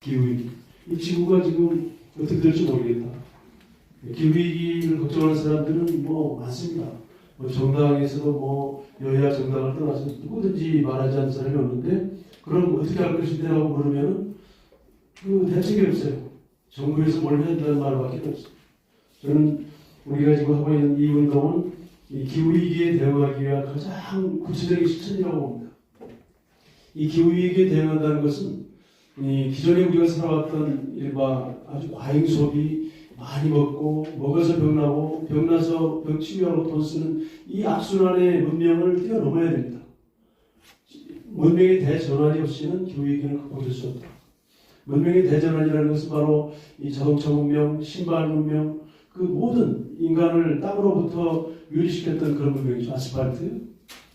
기후위기. 이 지구가 지금 어떻게 될지 모르겠다. 기후위기를 걱정하는 사람들은 뭐 많습니다. 뭐 정당에서도 뭐 여야 정당을 떠나서 누구든지 말하지 않는 사람이 없는데 그럼 어떻게 할 것인데라고 물으면은 그 대책이 없어요. 정부에서 뭘 해야 된다는 말밖에 없어요. 저는 우리가 지금 하고 있는 이 운동은 이 기후위기에 대응하기 위한 가장 구체적인 실천이라고 봅니다. 이 기후위기에 대응한다는 것은 이 기존에 우리가 살아왔던 일바 아주 과잉 소비 많이 먹고 먹어서 병나고 병나서 병 치유하고 돈 쓰는 이 악순환의 문명을 뛰어넘어야 됩니다. 문명의 대전환이 없이는 기후위기는 극복될 수 없다. 문명의 대전환이라는 것은 바로 이 자동차 문명, 신발 문명, 그 모든 인간을 땅으로부터 유리시켰던 그런 문명이죠. 아스팔트.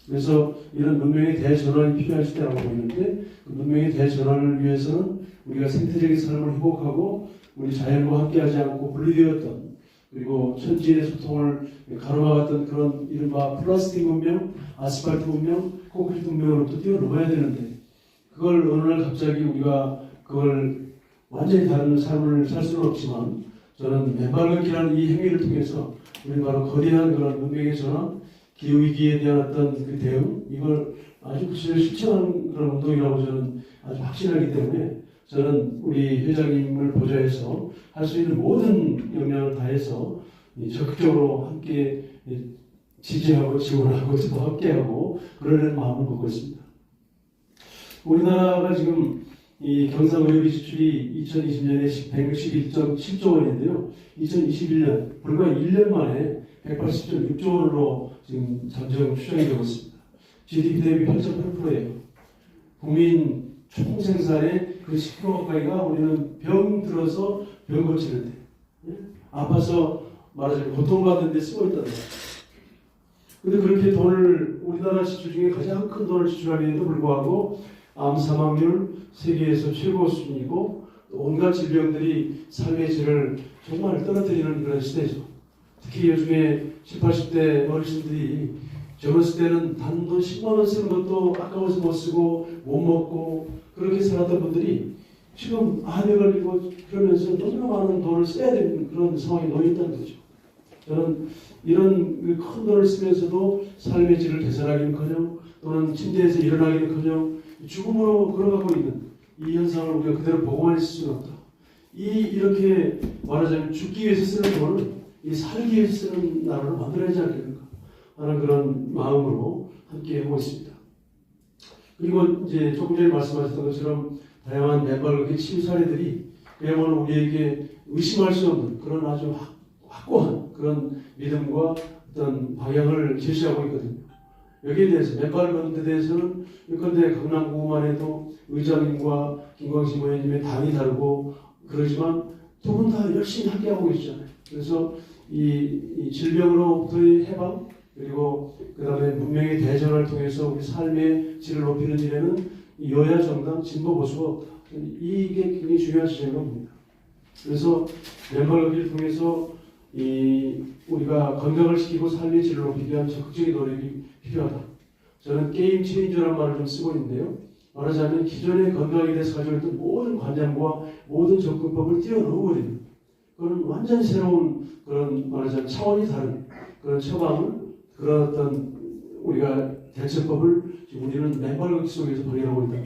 그래서 이런 문명의 대전환이 필요할 때라고 보이는데 그 문명의 대전환을 위해서는 우리가 생태적인 삶을 회복하고 우리 자연과 함께하지 않고 분리되었던 그리고 천지의 소통을 가로막았던 그런 이른바 플라스틱 문명, 아스팔트 문명, 콘크리트 문명으로부터 뛰어넘어야 되는데 그걸 어느 날 갑자기 우리가 그걸 완전히 다른 삶을 살 수는 없지만 저는 맨발 걷기라는 이 행위를 통해서 우리 바로 거대한 그런 문명의 전환, 기후위기에 대한 어떤 그 대응 이걸 아주 구체적으로 실천하는 그런 운동이라고 저는 아주 확신하기 때문에 저는 우리 회장님을 보좌해서 할 수 있는 모든 역량을 다해서 이 적극적으로 함께 이 지지하고 지원하고 또 함께하고 그러는 마음을 먹고 있습니다. 우리나라가 지금 이 경상의료비 지출이 2020년에 161.7조 원인데요. 2021년 불과 1년 만에 180.6조 원으로 지금 잠정 추정이 되고 있습니다. GDP 대비 8.8%예요. 국민 총 생산의 그 10% 가까이가 우리는 병 들어서 병 고치는데 예? 아파서 말하자면 고통받는 데 쓰고 있다는 거예요. 근데 그렇게 돈을 우리나라 지출 중에 가장 큰 돈을 지출하는데도 불구하고 암 사망률 세계에서 최고 수준이고 온갖 질병들이 삶의 질을 정말 떨어뜨리는 그런 시대죠. 특히 요즘에 10, 80대 어르신들이 젊었을 때는 단돈 10만 원 쓰는 것도 아까워서 못 쓰고 못 먹고 그렇게 살았던 분들이 지금 암에 걸리고 그러면서 너무나 많은 돈을 써야 되는 그런 상황에 놓여 있다는 거죠. 저는 이런 그큰 돈을 쓰면서도 삶의 질을 개선하기는커녕 또는 침대에서 일어나기는커녕 죽음으로 걸어가고 있는 이 현상을 우리가 그대로 보고만 있을 수는 없다. 이 이렇게 말하자면 죽기 위해서 쓰는 돈을 이 살기 위해서 쓰는 나라로 만들어야지 않겠는가 하는 그런 마음으로 함께 해보고 있습니다. 그리고 이제 조금 전에 말씀하셨던 것처럼 다양한 맨발걷기 치유 사례들이 그야말로 우리에게 의심할 수 없는 그런 아주 확- 확고한 그런 믿음과 어떤 방향을 제시하고 있거든요. 여기에 대해서 맨발 걷는 데 대해서는 예컨대 강남구만 해도 의장님과 김광식 의원님의 당이 다르고 그러지만 두 분 다 열심히 함께하고 계시잖아요. 그래서 이, 이 질병으로부터의 해방 그리고 그 다음에 문명의 대전을 통해서 우리 삶의 질을 높이는 일에는 이 여야 정당 진보 보수가. 이게 굉장히 중요한 지점이라고 봅니다. 그래서 걷기를 통해서 이 우리가 건강을 시키고 삶의 질을 높이기 위한 적극적인 노력이 필요하다. 저는 게임 체인저라는 말을 좀 쓰고 있는데요. 말하자면 기존의 건강에 대해서 가지고 있던 모든 관념과 모든 접근법을 뛰어넘어버리는 그런 완전 새로운 그런 말하자면 차원이 다른 그런 처방을 그런 어떤 우리가 대처법을 지금 우리는 걷기 속에서 발견하고 있다.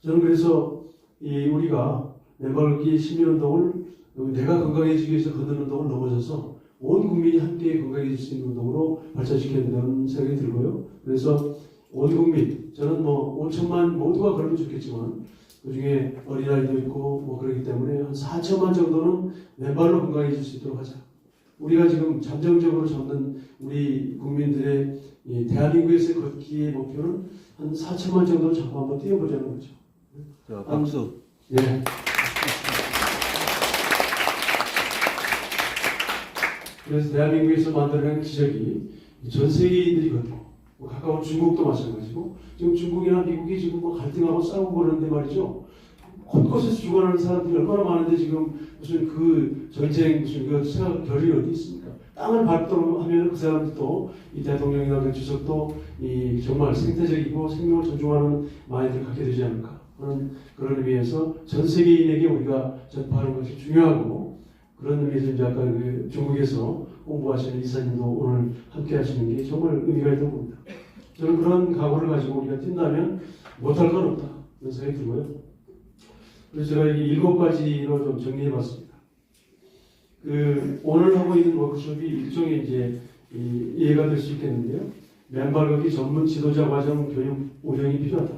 저는 그래서 이 우리가 맨발 걷기 시민운동을 내가 건강해지기 위해서 걷는 운동을 넘어서서 온 국민이 함께 건강해질 수 있는 운동으로 발전시켜야 된다는 생각이 들고요. 그래서 온 국민, 저는 뭐 5천만 모두가 걸으면 좋겠지만 그 중에 어린아이도 있고 뭐 그렇기 때문에 한 4천만 정도는 맨발로 건강해질 수 있도록 하자. 우리가 지금 잠정적으로 잡는 우리 국민들의 이 대한민국에서의 걷기의 목표는 한 4천만 정도를 잡고 한번 뛰어보자는 거죠. 자, 박수. 예. 그래서 대한민국에서 만들어낸 기적이 전 세계인들이 걷고 뭐 가까운 중국도 마찬가지고 지금 중국이나 미국이 지금 뭐 갈등하고 싸우고 그러는데 말이죠. 곳곳에서 죽어나는 사람들이 얼마나 많은데 지금 무슨 그 전쟁 무슨 그 생각 결이 어디 있습니까? 땅을 밟도록 하면 그 사람들도 이 대통령이나 그 주석도 이 정말 생태적이고 생명을 존중하는 마인드를 갖게 되지 않을까 하는 그런 의미에서 전 세계인에게 우리가 전파하는 것이 중요하고 그런 의미에서 이제 아까 그 중국에서 홍보하시는 이사님도 오늘 함께 하시는 게 정말 의미가 있다고 봅니다. 저는 그런 각오를 가지고 우리가 뛴다면 못할 건 없다. 그런 생각이 들고요. 그래서 제가 이 일곱 가지로 좀 정리해 봤습니다. 그 오늘 하고 있는 워크숍이 일종의 이제 이 이해가 될 수 있겠는데요. 맨발 걷기 전문 지도자 과정 교육 운영이 필요하다.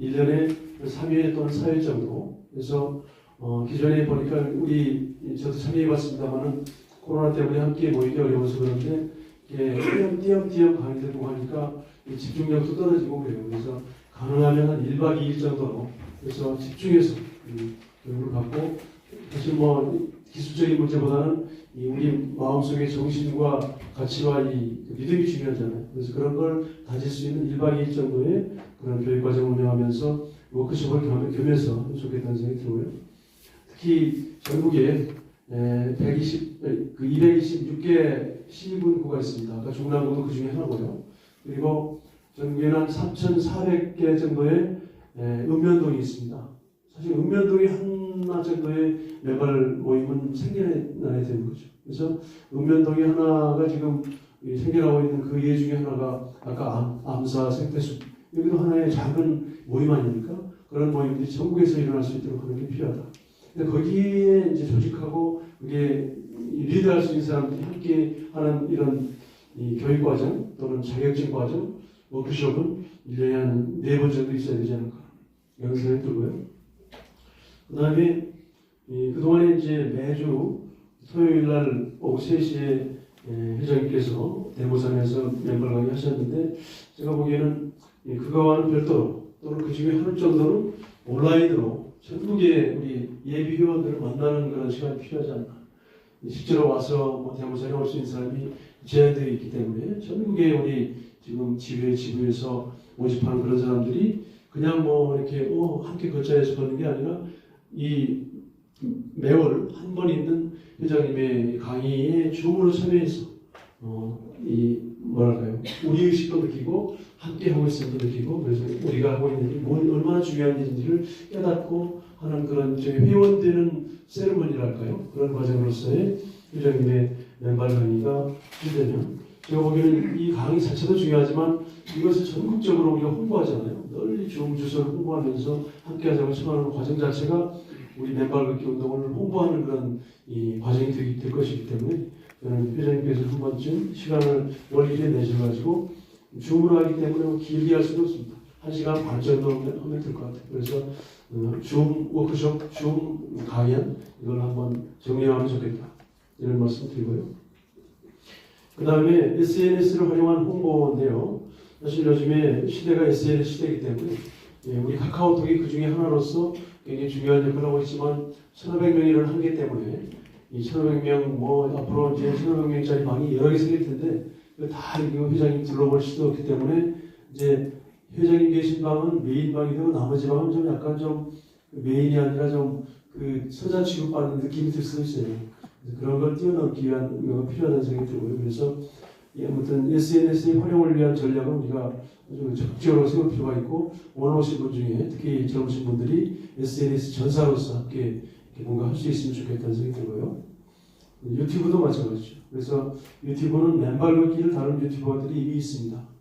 1년에 3회 또는 4회 정도. 그래서 어, 기존에 보니까 우리 저도 참여해봤습니다만은 코로나 때문에 함께 모이기 어려워서 그런데 이게 띄엄띄엄 강의 듣고 하니까 이 집중력도 떨어지고 그래요. 그래서 가능하면 한 1박 2일 정도로 그래서 집중해서 이 교육을 받고 사실 뭐 기술적인 문제보다는 이 우리 마음속의 정신과 가치와 이 믿음이 중요하잖아요. 그래서 그런 걸 다질 수 있는 1박 2일 정도의 그런 교육 과정을 운영하면서 워크숍을 겸- 겸해서 좋겠다는 생각이 들고요. 특히 전국에 120, 그 226개 시군구가 있습니다. 아까 중랑구도 그 중에 하나고요. 그리고 전국에는 한 3,400개 정도의 에, 읍면동이 있습니다. 사실 읍면동이 하나 정도의 매발 모임은 생겨나야 되는 거죠. 그래서 읍면동이 하나가 지금 이 생겨나고 있는 그 예 중에 하나가 아까 암, 암사 생태숲 여기도 하나의 작은 모임 아닙니까? 그런 모임들이 전국에서 일어날 수 있도록 하는 게 필요하다. 근데 거기에 이제 조직하고 그게 이 리드할 수 있는 사람들이 함께 하는 이런 이 교육 과정 또는 자격증 과정 워크숍은 1년에 한 네 번 정도 있어야 되지 않을까 생각이 들고요. 그 다음에 그동안에 이제 매주 토요일 날 오후 3시에 회장님께서 대모산에서 멤버 강의 하셨는데 제가 보기에는 이 그거와는 별도로 또는 그 중에 하루 정도는 온라인으로 전국의 우리 예비 회원들을 만나는 그런 시간이 필요하지 않나. 실제로 와서 뭐 대모산에 올 수 있는 사람이 제한되어 있기 때문에 전국의 우리 지금 지회 지부에서 모집하는 그런 사람들이 그냥 뭐 이렇게 어 함께 걷자 해서 걷는 게 아니라 이 매월 한 번 있는 회장님의 강의에 줌으로 참여해서 어 이 뭐랄까요 우리 의식도 느끼고 함께 하고 있음도 느끼고 그래서 우리가 하고 있는 일이 뭘 얼마나 중요한 일인지를 깨닫고 하는 그런 저희 회원되는 세레머니랄까요 그런 과정으로서의 회장님의 맨발 강의가 되면 제가 보기에는 이 강의 자체도 중요하지만 이것을 전국적으로 우리가 홍보하잖아요. 널리 좋은 주소를 홍보하면서 함께 하자고 청하는 과정 자체가 우리 맨발 걷기 운동을 홍보하는 그런 이 과정이 되, 될 것이기 때문에 저는 회장님께서 한 번쯤 시간을 월일에 내셔가지고 줌으로 하기 때문에 뭐 길게 할 수는 없습니다. 한 시간 반 정도 하면 될 것 같아요. 그래서 어, 줌 워크숍, 줌 강연 이걸 한번 정리하면 좋겠다. 이런 말씀 드리고요. 그 다음에 SNS를 활용한 홍보인데요. 사실 요즘에 시대가 SNS 시대이기 때문에 예, 우리 카카오톡이 그 중에 하나로서 굉장히 중요한 역할을 하고 있지만 1,500명이 하기 때문에 이 1,500명 뭐 앞으로 이제 1,500명짜리 방이 여러 개 생길 텐데 다 회장님 둘러볼 수도 없기 때문에 이제 회장님 계신 방은 메인 방이 되고 나머지 방은 좀 약간 좀 메인이 아니라 좀그 서자 취급받는 느낌이 들 수도 있어요. 그런 걸 뛰어넘기 위한 의미가 필요하다는 생각이 들고요. 그래서 이 아무튼 SNS의 활용을 위한 전략은 우리가 적극적으로 세울 필요가 있고 오신 분 중에 특히 젊으신 분들이 SNS 전사로서 함께 뭔가 할 수 있으면 좋겠다는 생각이 들고요. 유튜브도 마찬가지죠. 그래서 유튜브는 맨발 걷기를 다룬 유튜버들이 이미 있습니다.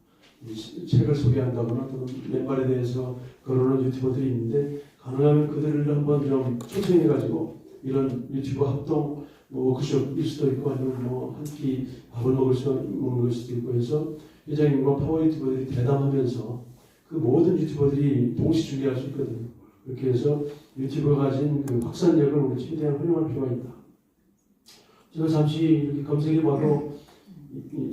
이 책을 소개한다거나 또는 맨발에 대해서 거론하는 유튜버들이 있는데 가능하면 그들을 한번 좀 초청해가지고 이런 유튜버 합동 뭐 워크숍일 수도 있고 아니면 뭐 한 끼 밥을 먹을 수 먹는 걸 수도 있고 해서 회장님과 파워 유튜버들이 대담하면서 그 모든 유튜버들이 동시 중계할 수 있거든요. 그렇게 해서 유튜브가 가진 그 확산력을 우리 최대한 활용할 필요가 있다. 제가 잠시 이렇게 검색해봐도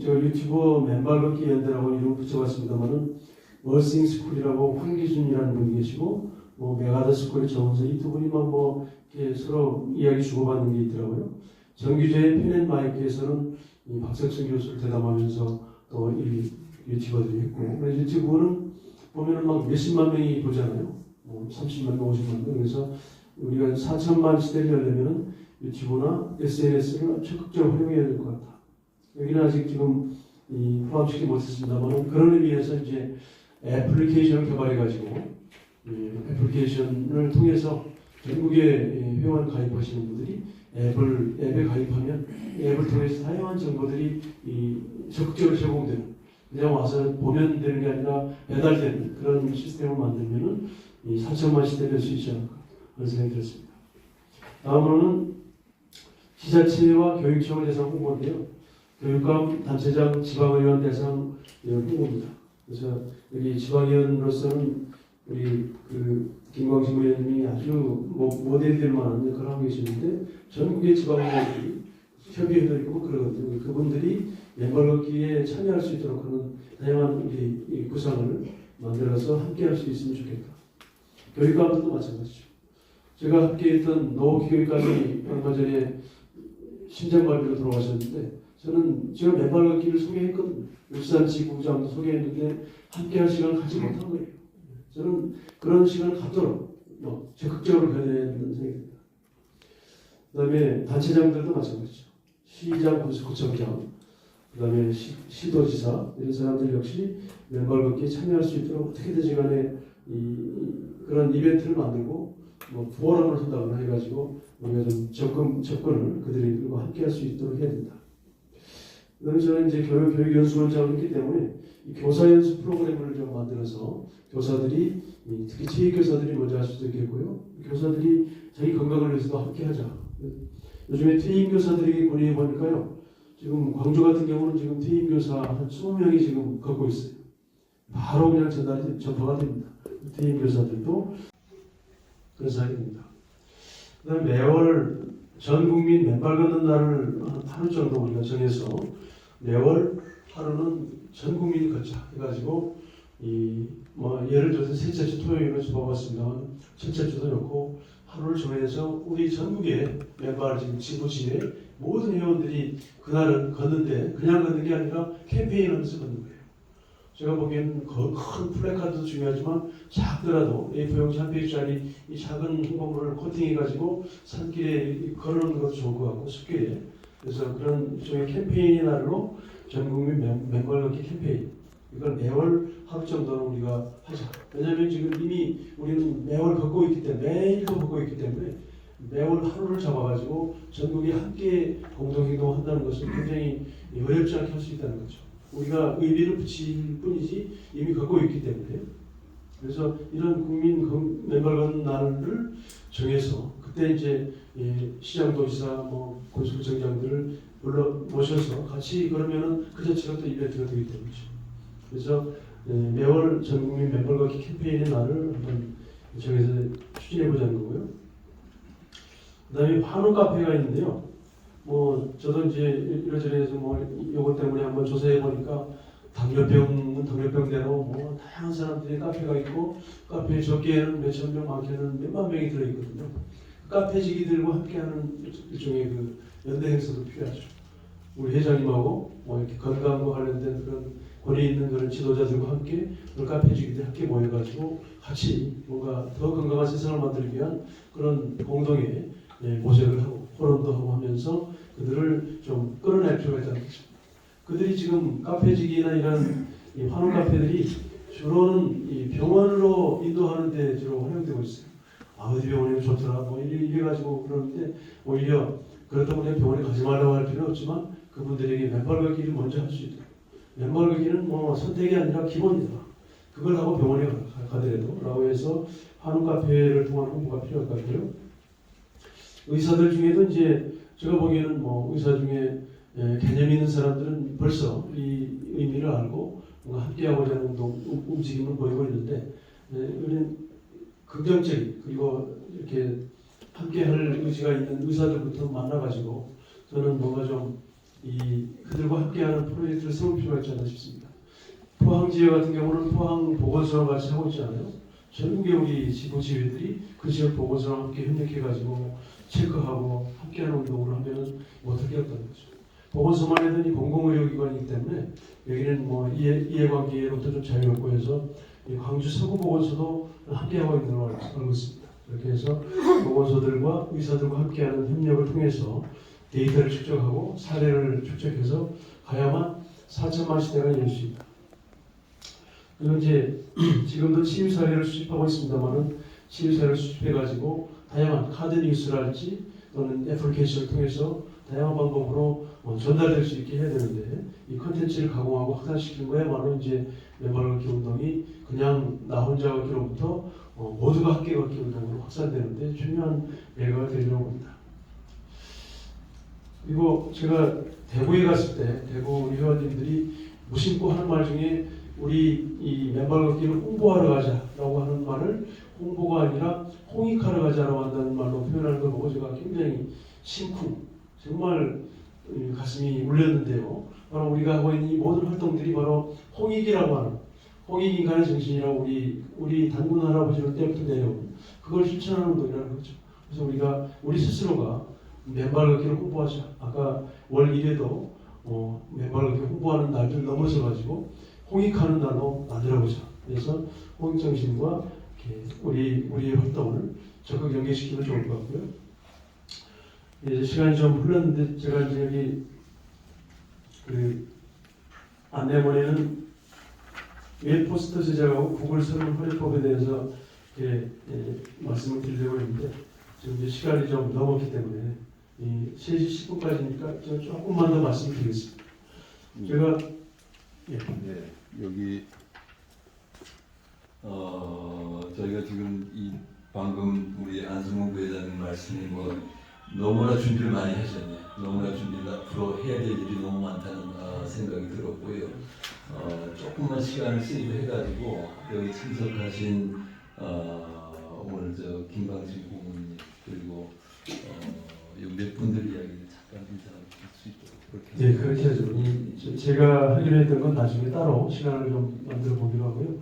저 유튜버 맨발 걷기 연대라고 이름 붙여봤습니다만은 월싱 스쿨이라고 황기준이라는 분이 계시고 뭐 메가더 스쿨의 정은서 이 두 분이 막뭐 이렇게 서로 이야기 주고받는 게 있더라고요. 정규제의 펜앤 마이크에서는 이 박석준 교수를 대담하면서 또 이 유튜버들이 했고 그래서 유튜브는 보면은 막 몇십만 명이 보잖아요. 뭐 30만 명, 50만 명. 그래서 우리가 4천만 시대를 열려면은 유튜브나 SNS를 적극적으로 활용해야 될 것 같다. 여기는 아직 지금 이 포함시키지 못했습니다만 그런 의미에서 이제 애플리케이션을 개발해가지고 예, 애플리케이션을 통해서 전국에 예, 회원 가입하시는 분들이 앱을 앱에 가입하면 앱을 통해서 다양한 정보들이 이 적극적으로 제공되는 그냥 와서 보면 되는 게 아니라 배달되는 그런 시스템을 만들면은 이 4천만 시대 될 수 있지 않을까 그런 생각이 들었습니다. 다음으로는 지자체와 교육청을 대상 홍보인데요. 교육감, 단체장, 지방의원 대상 홍보입니다. 그래서 여기 지방의원으로서는 우리 그 김광식 의원님이 아주 뭐 모델될 만한 역할을 하고 계시는데 전국의 지방의원들이 협의회도 있고 그러거든요. 그분들이 멤버 걷기에 참여할 수 있도록 하는 다양한 우리 이 구상을 만들어서 함께 할 수 있으면 좋겠다. 교육감들도 마찬가지죠. 제가 함께했던 노교육감이 얼마 전에 심장마비로 돌아가셨는데 저는 제가 맨발 걷기를 소개했거든요. 울산 지구장도 소개했는데 함께할 시간을 갖지 못한 거예요. 저는 그런 시간을 갖도록 뭐 적극적으로 변해야 된다는 생각이 듭니다. 그 다음에 단체장들도 마찬가지죠. 시장, 구청장, 그 다음에 시, 시도지사 이런 사람들 역시 걷기에 참여할 수 있도록 어떻게든 시간에 이, 이- 그런 이벤트를 만들고 뭐 포럼을 한다거나 해가지고 우리가 좀 접근 접근을 그들과 함께 할 수 있도록 해야 된다. 그다음에 저는 이제 교육 교육 연수원장을 했기 때문에 이 교사 연수 프로그램을 좀 만들어서 교사들이 이 특히 체육 교사들이 먼저 할 수도 있겠고요. 교사들이 자기 건강을 위해서도 함께 하자. 요즘에 퇴임 교사들에게 권유해 보니까요. 지금 광주 같은 경우는 지금 퇴임 교사 한 20명이 지금 걷고 있어요. 바로 그냥 전달이 전파가 됩니다. 퇴임 교사들도 그런 사항입니다. 그다음 매월 전 국민 맨발 걷는 날을 한 하루 정도 우리가 정해서 매월 하루는 전 국민이 걷자 해가지고 이뭐 예를 들어서 셋째 주 토요일을 잡아봤습니다. 첫째 주도 좋고 하루를 정해서 우리 전국의 맨발 지금 지부지회 모든 회원들이 그날은 걷는데 그냥 걷는 게 아니라 캠페인하면서 걷는 거예요. 제가 보기에는 그큰 플래카드도 중요하지만 작더라도 A4용지 한 페이지짜리 이 작은 홍보물을 코팅해가지고 산길에 걸어놓는 것도 좋을 것 같고 숲길에 그래서 그런 일종의 캠페인의 날로 전국민 맨- 맨발 걷기 캠페인 이걸 매월 하루 정도는 우리가 하자. 왜냐하면 지금 이미 우리는 매월 걷고 있기 때문에 매일도 걷고 있기 때문에 매월 하루를 잡아가지고 전국이 함께 공동행동을 한다는 것은 굉장히 어렵지 않게 할 수 있다는 거죠. 우리가 의미를 붙일 뿐이지 이미 걷고 있기 때문에 그래서 이런 국민 건- 맨발 걷는 날을 정해서 그때 이제 이 시장도지사 뭐 고수청장들을 불러 모셔서 같이 그러면은 그 자체가 또 이벤트가 되기 때문이죠. 그래서 예, 매월 전 국민 맨발 걷기 캠페인의 날을 한번 정해서 추진해 보자는 거고요. 그다음에 환우 카페가 있는데요. 뭐 저도 이제 이러저러 해서 뭐 요것 때문에 한번 조사해 보니까 당뇨병은 당뇨병대로 뭐 다양한 사람들이 카페가 있고 카페에 적게는 몇천 명, 많게는 몇만 명이 들어 있거든요. 카페 지기들과 함께하는 일종의 그 연대 행사도 필요하죠. 우리 회장님하고 뭐 이렇게 건강과 관련된 그런 권위 있는 그런 지도자들과 함께 우리 카페지기들 함께 모여가지고 같이 뭔가 더 건강한 세상을 만들기 위한 그런 공동의 예, 모색을 하고 토론도 하고 하면서 그들을 좀 끌어낼 필요가 있다는 거죠. 그들이 지금 카페지기나 이런 이 환원 카페들이 주로는 이 병원으로 인도하는 데 주로 활용되고 있어요. 아 어디 병원이 좋더라 뭐 이래 가지고 그러는데 오히려 그렇다고 내 병원에 가지 말라고 할 필요는 없지만 그분들에게 맨발 걷기를 먼저 할 수 있도록 맨발 걷기는 뭐 선택이 아니라 기본이다. 그걸 하고 병원에 가- 가더라도 라고 해서 한우 카페를 통한 홍보가 필요할 것 같고요. 의사들 중에도 이제 제가 보기에는 뭐 의사 중에 예, 개념 있는 사람들은 벌써 이 의미를 알고 뭔가 함께하고자 하는 운동, 움- 움직임을 보이고 있는데 예, 우리는 긍정적인 그리고 이렇게 함께 할 의지가 있는 의사들부터 만나가지고 저는 뭔가 좀 이 그들과 함께하는 프로젝트를 세울 필요가 있지 않나 싶습니다. 포항 지역 같은 경우는 포항 보건소와 같이 하고 있잖아요. 전국의 우리 지부 지회들이 그 지역 보건소와 함께 협력해가지고 체크하고 함께하는 운동을 하면은 뭐 어떻게 할까는 거죠. 보건소만 해도 이 공공의료기관이기 때문에 여기는 뭐 이해, 이해관계로부터 좀 자유롭고 해서 이 광주 서구보건소도 함께하고 있는 걸로 알고 있습니다. 그렇게 해서 보건소들과 의사들과 함께하는 협력을 통해서 데이터를 축적하고 사례를 축적해서 가야만 4천만 시대가 열 수 있다. 그리고 이제 지금도 치유 사례를 수집하고 있습니다만은 치유 사례를 수집해가지고 다양한 카드 뉴스랄지 또는 애플리케이션을 통해서 다양한 방법으로 어, 전달될 수 있게 해야 되는데 이 컨텐츠를 가공하고 확산시키는 거야말로 이제 멤버 걷기 운동이 그냥 나 혼자 걷기로부터 어, 모두가 함께 걷기 운동으로 확산되는데 중요한 예가 되려고 합니다. 그리고 제가 대구에 갔을 때 대구 회원님들이 무심코 하는 말 중에 우리 이 맨발 걷기를 홍보하러 가자라고 하는 말을 홍보가 아니라 홍익하러 가자라고 한다는 말로 표현하는 걸 보고 제가 굉장히 심쿵 정말 음, 가슴이 울렸는데요. 바로 우리가 하고 있는 이 모든 활동들이 바로 홍익이라고 하는 홍익 인간의 정신이라고 우리 우리 단군 할아버지는 때부터 내려온 그걸 실천하는 운동이라는 거죠. 그래서 우리가 우리 스스로가 맨발 걷기를 홍보하자. 아까 월 1회도 어, 맨발 걷기 홍보하는 날들 넘어서 가지고 홍익하는 날로 만들어보자. 그래서 홍익 정신과 우리 우리의 활동을 적극 연계시키면 좋을 것 같고요. 이제 시간이 좀 흘렀는데 제가 이제 여기 그 안내문에는 웹포스터 제작하고 구글 설문 활용법에 대해서 이렇게 예, 말씀을 드리려고 했는데 지금 이제 시간이 좀 넘었기 때문에 이 3시 10분까지니까 제가 조금만 더 말씀드리겠습니다. 제가 예. 네, 여기 어 저희가 지금 이 방금 우리 안승호 부회장님 말씀이 뭐 너무나 준비를 많이 하셨네. 너무나 준비를 앞으로 해야 될 일이 너무 많다는 어, 생각이 들었고요. 어, 조금만 시간을 세이브해가지고 여기 참석하신 어, 오늘 저 김방진 고문님 그리고 어, 몇 분들 이야기를 잠깐 인사할 수 있도록 그렇게 네, 그렇게 하죠. 제가 하기로 했던 건 나중에 따로 시간을 좀 만들어 보기로 하고요.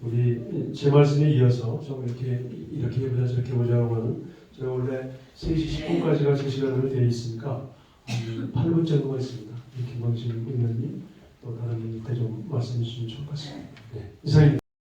우리 제 말씀에 이어서 좀 이렇게 이렇게 해보자 저렇게 해보자고 하는 제가 원래 3시 10분까지가 제 시간으로 되어 있으니까 한 8분 정도가 있습니다. 이 김광진 의원님 또 다른 분한테 좀 말씀 주시면 좋을 것 같습니다. 네, 이상입니다.